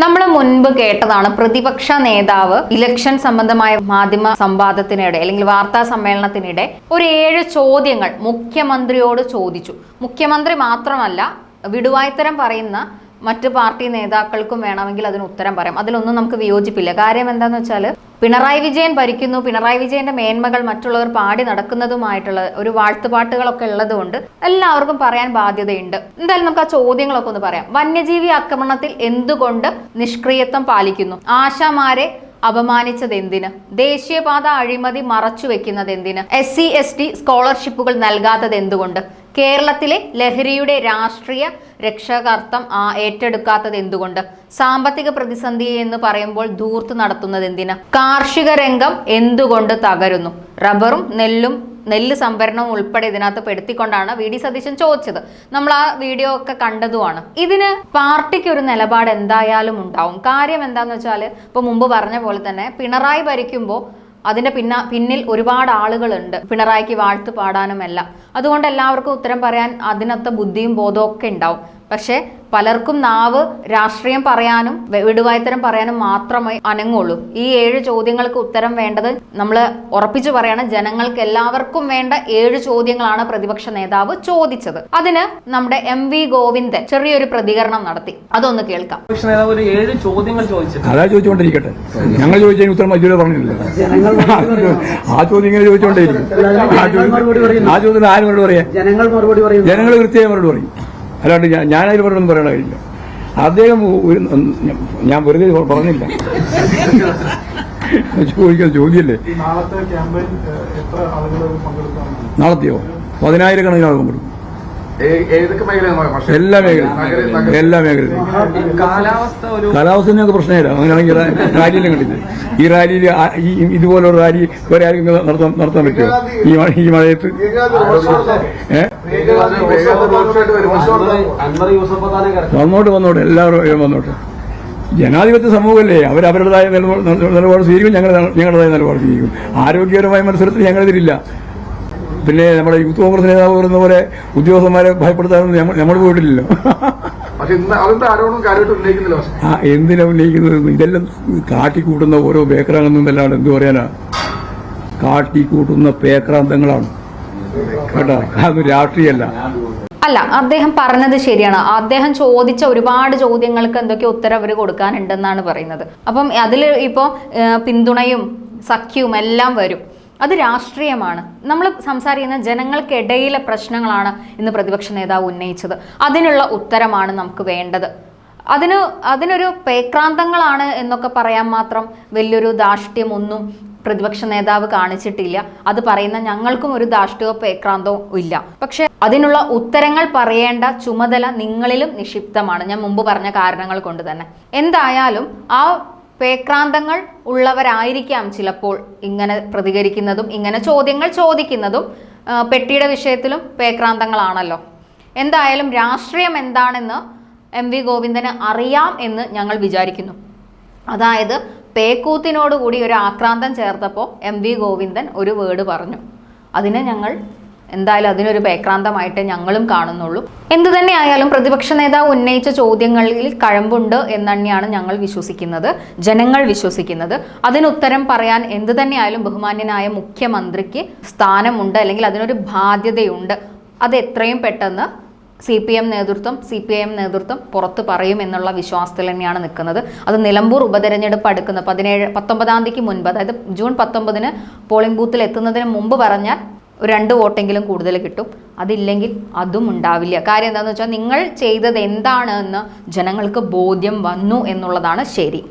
നമ്മൾ മുൻപ് കേട്ടതാണ് പ്രതിപക്ഷ നേതാവ് ഇലക്ഷൻ സംബന്ധമായ മാധ്യമ സംവാദത്തിനിടെ അല്ലെങ്കിൽ വാർത്താ സമ്മേളനത്തിനിടെ ഒരു ഏഴ് ചോദ്യങ്ങൾ മുഖ്യമന്ത്രിയോട് ചോദിച്ചു. മുഖ്യമന്ത്രി മാത്രമല്ല വിടുവായ്ത്തരം പറയുന്ന മറ്റ് പാർട്ടി നേതാക്കൾക്കും വേണമെങ്കിൽ അതിന് ഉത്തരം പറയാം. അതിലൊന്നും നമുക്ക് വിയോജിപ്പില്ല. കാര്യം എന്താന്ന് വെച്ചാൽ പിണറായി വിജയൻ ഭരിക്കുന്നു. പിണറായി വിജയന്റെ മേന്മകൾ മറ്റുള്ളവർ പാടി നടക്കുന്നതുമായിട്ടുള്ള ഒരു വാഴ്ത്തുപാട്ടുകളൊക്കെ ഉള്ളതുകൊണ്ട് എല്ലാവർക്കും പറയാൻ ബാധ്യതയുണ്ട്. എന്തായാലും നമുക്ക് ആ ചോദ്യങ്ങളൊക്കെ ഒന്ന് പറയാം. വന്യജീവി ആക്രമണത്തിൽ എന്തുകൊണ്ട് നിഷ്ക്രിയത്വം പാലിക്കുന്നു? ആശാമാരെ അപമാനിച്ചത് എന്തിന് ദേശീയപാത അഴിമതി മറച്ചു വെക്കുന്നത് എന്തിന് എസ് സി എസ് ടി സ്കോളർഷിപ്പുകൾ നൽകാത്തത് എന്തുകൊണ്ട് കേരളത്തിലെ ലഹരിയുടെ രാഷ്ട്രീയ രക്ഷാകർത്തം ഏറ്റെടുക്കാത്തത് എന്തുകൊണ്ട്? സാമ്പത്തിക പ്രതിസന്ധി എന്ന് പറയുമ്പോൾ ധൂർത്ത് നടത്തുന്നത് എന്തിനാ? കാർഷിക രംഗം എന്തുകൊണ്ട് തകരുന്നു? റബ്ബറും നെല്ലും നെല്ല് സംഭരണവും ഉൾപ്പെടെ ഇതിനകത്ത് പെടുത്തിക്കൊണ്ടാണ് വി. ഡി. സതീശൻ ചോദിച്ചത്. നമ്മൾ ആ വീഡിയോ ഒക്കെ കണ്ടതുമാണ്. ഇതിന് പാർട്ടിക്ക് ഒരു നിലപാട് എന്തായാലും ഉണ്ടാവും. കാര്യം എന്താന്ന് വെച്ചാൽ ഇപ്പൊ മുമ്പ് പറഞ്ഞ പോലെ തന്നെ പിണറായി ഭരിക്കുമ്പോൾ അതിന്റെ പിന്ന പിന്നിൽ ഒരുപാട് ആളുകളുണ്ട്. പിണറായിക്ക് വാഴ്ത്ത് പാടാനുമെല്ലാം അതുകൊണ്ട് എല്ലാവർക്കും ഉത്തരം പറയാൻ അതിനൊത്ത ബുദ്ധിയും ബോധവും ഒക്കെ ഉണ്ടാവും. പക്ഷേ പലർക്കും നാവ് രാഷ്ട്രീയം പറയാനും വിടുവായത്തരം പറയാനും മാത്രമേ അനങ്ങുള്ളൂ. ഈ ഏഴ് ചോദ്യങ്ങൾക്ക് ഉത്തരം വേണ്ടത് നമ്മൾ ഉറപ്പിച്ചു പറയാണ് ജനങ്ങൾക്ക് എല്ലാവർക്കും വേണ്ട ഏഴ് ചോദ്യങ്ങളാണ് പ്രതിപക്ഷ നേതാവ് ചോദിച്ചത്. അതിന് നമ്മുടെ എം വി ഗോവിന്ദൻ ചെറിയൊരു പ്രതികരണം നടത്തി. അതൊന്ന് കേൾക്കാം. പ്രതിപക്ഷ നേതാവ് ഒരു ഏഴ് ചോദ്യങ്ങൾ അതാ ചോദിച്ചുകൊണ്ടിരിക്കട്ടെ ഞങ്ങൾ ചോദിച്ചതിന് ഉത്തരം ഇതുവരെ പറഞ്ഞില്ല ആ ചോദ്യം ഇങ്ങനെ ചോദിച്ചുകൊണ്ടേയിരിക്കും ആ ചോദ്യം ആരും മറുപടി പറയാം? ജനങ്ങൾ മറുപടി പറയും. ജനങ്ങൾ കൃത്യമായി മറുപടി പറയും. അല്ലാണ്ട് ഞാൻ ഞാനതിൽ പറഞ്ഞൊന്നും പറയണ കഴിഞ്ഞു അദ്ദേഹം ഒരു ഞാൻ വെറുതെ പറഞ്ഞില്ല. ചോദിക്കുന്ന ചോദ്യല്ലേ? നാളത്തെ ക്യാമ്പയിൻ നാളത്തെയോ? പതിനായിരക്കണക്കിന് ആളുകൾ പങ്കെടുക്കും. എല്ലാ മേഖലയും. എല്ലാ മേഖലയും. കാലാവസ്ഥ ഒരു കാലാവസ്ഥ ഞങ്ങൾക്ക് പ്രശ്നമില്ല. അങ്ങനെയാണെങ്കിൽ റാലിയിലും കണ്ടില്ല? ഈ റാലിയിൽ ഇതുപോലെ ഈ ഇതുപോലൊരു റാലി വേറെ ആരെങ്കിലും നടത്താൻ നടത്താൻ പറ്റുമോ? ഈ ഈ മഴയത്ത്? വന്നോട്ട് വന്നോട്ട്. എല്ലാവരും വന്നോട്ട്. ജനാധിപത്യ സമൂഹമല്ലേ? അവർ അവരുടേതായ നിലപാട് നിലപാട് സ്വീകരിക്കും ഞങ്ങൾ ഞങ്ങളുടേതായ നിലപാട് സ്വീകരിക്കും. ആരോഗ്യപരമായ മത്സരത്തിൽ ഞങ്ങളെതിരില്ല. പിന്നെ നമ്മുടെ യൂത്ത് കോൺഗ്രസ് നേതാവ് പറയുന്ന പോലെ ഉദ്യോഗസ്ഥന്മാരെ ഭയപ്പെടുത്താനൊന്നും നമ്മൾ പോയിട്ടില്ലല്ലോ. ആ എന്തിനാ ഉന്നയിക്കുന്നത്? ഇതെല്ലാം കാട്ടിക്കൂട്ടുന്ന ഓരോ പേക്രാന്തങ്ങളാണ് എന്ത് പറയാനാ? കാട്ടിക്കൂട്ടുന്ന പേക്രാന്തങ്ങളാണ് കേട്ടോ? അത് രാഷ്ട്രീയല്ല. അല്ല അദ്ദേഹം പറഞ്ഞത് ശരിയാണ്. അദ്ദേഹം ചോദിച്ച ഒരുപാട് ചോദ്യങ്ങൾക്ക് എന്തൊക്കെ ഉത്തരം അവർ കൊടുക്കാനുണ്ടെന്നാണ് പറയുന്നത്. അപ്പം അതിൽ ഇപ്പോൾ പിന്തുണയും സഖ്യവും എല്ലാം വരും. അത് രാഷ്ട്രീയമാണ്. നമ്മൾ സംസാരിക്കുന്ന ജനങ്ങൾക്കിടയിലെ പ്രശ്നങ്ങളാണ് ഇന്ന് പ്രതിപക്ഷ നേതാവ് ഉന്നയിച്ചത്. അതിനുള്ള ഉത്തരമാണ് നമുക്ക് വേണ്ടത്. അതിന് അതിനൊരു പേക്രാന്തങ്ങളാണ് എന്നൊക്കെ പറയാൻ മാത്രം വലിയൊരു ദാഷ്ട്യമൊന്നും പ്രതിപക്ഷ നേതാവ് കാണിച്ചിട്ടില്ല. അത് പറയുന്ന ഞങ്ങൾക്കും ഒരു ദാഷ്ട്യവും പേക്രാന്തവും ഇല്ല. പക്ഷെ അതിനുള്ള ഉത്തരങ്ങൾ പറയേണ്ട ചുമതല നിങ്ങളിലും നിക്ഷിപ്തമാണ്. ഞാൻ മുമ്പ് പറഞ്ഞ കാരണങ്ങൾ കൊണ്ട് തന്നെ. എന്തായാലും ആ പേക്രാന്തങ്ങൾ ഉള്ളവരായിരിക്കാം ചിലപ്പോൾ ഇങ്ങനെ പ്രതികരിക്കുന്നതും ഇങ്ങനെ ചോദ്യങ്ങൾ ചോദിക്കുന്നതും പെട്ടിയുടെ വിഷയത്തിലും പേക്രാന്തങ്ങളാണല്ലോ. എന്തായാലും രാഷ്ട്രീയം എന്താണെന്ന് എം വി ഗോവിന്ദന് അറിയാം എന്ന് ഞങ്ങൾ വിചാരിക്കുന്നു. അതായത് പേക്കൂത്തിനോടുകൂടി ഒരു ആക്രാന്തം ചേർത്തപ്പോൾ എം വി ഗോവിന്ദൻ ഒരു വേർഡ് പറഞ്ഞു. അതിനെ ഞങ്ങൾ എന്തായാലും അതിനൊരു ഭയക്രാന്തമായിട്ട് ഞങ്ങളും കാണുന്നുള്ളൂ. എന്തു തന്നെ ആയാലും പ്രതിപക്ഷ നേതാവ് ഉന്നയിച്ച ചോദ്യങ്ങളിൽ കഴമ്പുണ്ട് എന്ന് തന്നെയാണ് ഞങ്ങൾ വിശ്വസിക്കുന്നത് ജനങ്ങൾ വിശ്വസിക്കുന്നത്. അതിനുത്തരം പറയാൻ എന്തു തന്നെയായാലും ബഹുമാന്യനായ മുഖ്യമന്ത്രിക്ക് സ്ഥാനമുണ്ട് അല്ലെങ്കിൽ അതിനൊരു ബാധ്യതയുണ്ട്. അത് എത്രയും പെട്ടെന്ന് സി പി എം നേതൃത്വം സി പി ഐ എം നേതൃത്വം പുറത്ത് പറയും എന്നുള്ള വിശ്വാസത്തിൽ തന്നെയാണ് നിൽക്കുന്നത്. അത് നിലമ്പൂർ ഉപതെരഞ്ഞെടുപ്പ് അടുക്കുന്ന പതിനേഴ് പത്തൊമ്പതാം തീയതിക്ക് മുൻപ് അതായത് ജൂൺ പത്തൊമ്പതിന് പോളിംഗ് ബൂത്തിൽ എത്തുന്നതിന് മുമ്പ് പറഞ്ഞാൽ രണ്ട് വോട്ടെങ്കിലും കൂടുതൽ കിട്ടും. അതില്ലെങ്കിൽ അതും ഉണ്ടാവില്ല. കാര്യം എന്താണെന്ന് വെച്ചാൽ നിങ്ങൾ ചെയ്തത് എന്താണ് എന്ന് ജനങ്ങൾക്ക് ബോധ്യം വന്നു എന്നുള്ളതാണ് ശരി.